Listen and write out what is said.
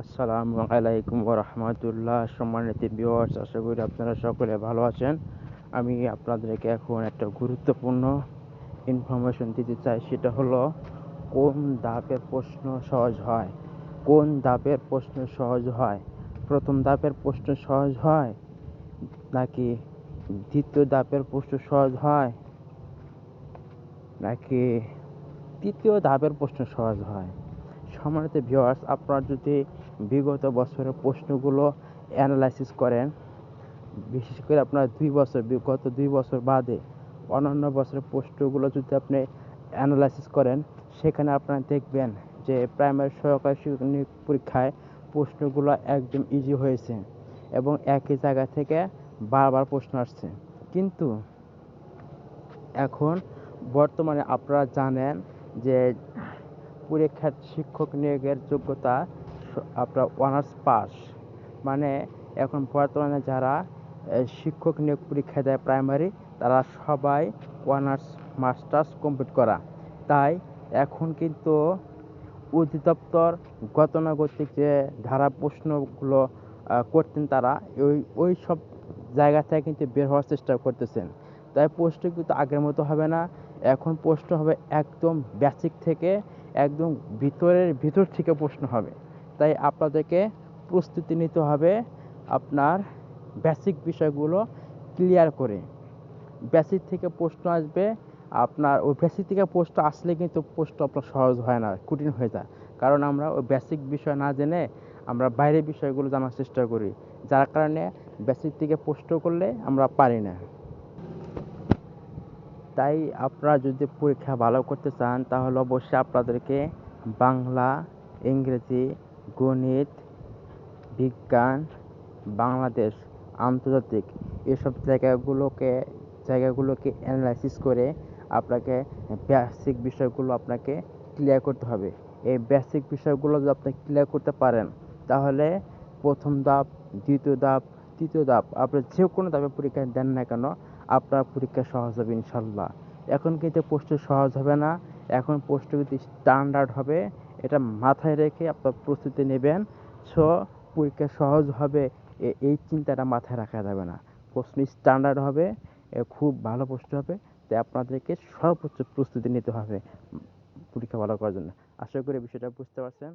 আসসালামু আলাইকুম রহমতুল্লাহ সম্মানিত ভিউয়ার্স আশা করি আপনারা সকলে ভালো আছেন। আমি আপনাদেরকে এখন একটা গুরুত্বপূর্ণ ইনফরমেশন দিতে চাই, সেটা হলো, কোন ধাপের প্রশ্ন সহজ হয়? কোন ধাপের প্রশ্ন সহজ হয়? প্রথম ধাপের প্রশ্ন সহজ হয় নাকি দ্বিতীয় ধাপের প্রশ্ন সহজ হয় নাকি তৃতীয় ধাপের প্রশ্ন সহজ হয়? সম্মানিত ভিউয়ার্স আপনারা যদি বিগত বছরের প্রশ্নগুলো অ্যানালাইসিস করেন। বিশেষ করে আপনার দুই বছর, বিগত দুই বছর বাদে অন্যান্য বছরের প্রশ্নগুলো যদি আপনি অ্যানালাইসিস করেন, সেখানে আপনারা দেখবেন যে প্রাইমারি সহকারী শিক্ষক পরীক্ষায় প্রশ্নগুলো একদম ইজি হয়েছে এবং একই জায়গা থেকে বারবার প্রশ্ন আসছে। কিন্তু এখন বর্তমানে আপনারা জানেন যে পরীক্ষার শিক্ষক নিয়োগের যোগ্যতা আপনার অনার্স পাস মানে এখন বর্তমানে যারা শিক্ষক নিয়োগ পরীক্ষা দেয় প্রাইমারি তারা সবাই অনার্স মাস্টার্স কমপ্লিট করা। তাই এখন কিন্তু অধিদপ্তর গতানুগতিক যে ধারা প্রশ্নগুলো করতেন তারা, ওই ওই সব জায়গা থেকে কিন্তু বের হওয়ার চেষ্টা করতেছেন। তাই পোস্ট কিন্তু আগের মতো হবে না। এখন প্রশ্ন হবে একদম বেসিক থেকে, একদম ভিতরের ভিতর থেকে প্রশ্ন হবে। তাই আপনাদেরকে প্রস্তুতি নিতে হবে আপনার বেসিক বিষয়গুলো ক্লিয়ার করে। বেসিক থেকে প্রশ্ন আসবে, আপনার ওই বেসিক থেকে প্রশ্ন আসলে কিন্তু প্রশ্ন আপনার সহজ হয় না, কঠিন হয়ে যায়। কারণ আমরা ওই বেসিক বিষয় না জেনে আমরা বাইরের বিষয়গুলো জানার চেষ্টা করি, যার কারণে বেসিক থেকে প্রশ্ন করলে আমরা পারি না। তাই আপনারা যদি পরীক্ষা ভালো করতে চান, তাহলে অবশ্যই আপনাদেরকে বাংলা, ইংরেজি গণিত, বিজ্ঞান, বাংলাদেশ, আন্তর্জাতিক। এসব জায়গাগুলোকে জায়গাগুলোকে অ্যানালাইসিস করে আপনাকে বেসিক বিষয়গুলো আপনাকে ক্লিয়ার করতে হবে। এই বেসিক বিষয়গুলো যদি আপনি ক্লিয়ার করতে পারেন, তাহলে প্রথম ধাপ, দ্বিতীয় ধাপ, তৃতীয় ধাপ, আপনি যে কোনো ধাপে পরীক্ষা দেন না কেন, আপনার পরীক্ষা সহজ হবে ইনশাল্লাহ। এখন কিন্তু প্রশ্ন সহজ হবে না, এখন প্রশ্ন কিন্তু স্ট্যান্ডার্ড হবে। এটা মাথায় রেখে আপনার প্রস্তুতি নেবেন। সো পরীক্ষা সহজ হবে এই চিন্তাটা মাথায় রাখা যাবে না। প্রশ্ন স্ট্যান্ডার্ড হবে খুব ভালো প্রশ্ন হবে, তাই আপনাদেরকে সর্বোচ্চ প্রস্তুতি নিতে হবে পরীক্ষা ভালো করার জন্য। আশা করি বিষয়টা বুঝতে পারছেন।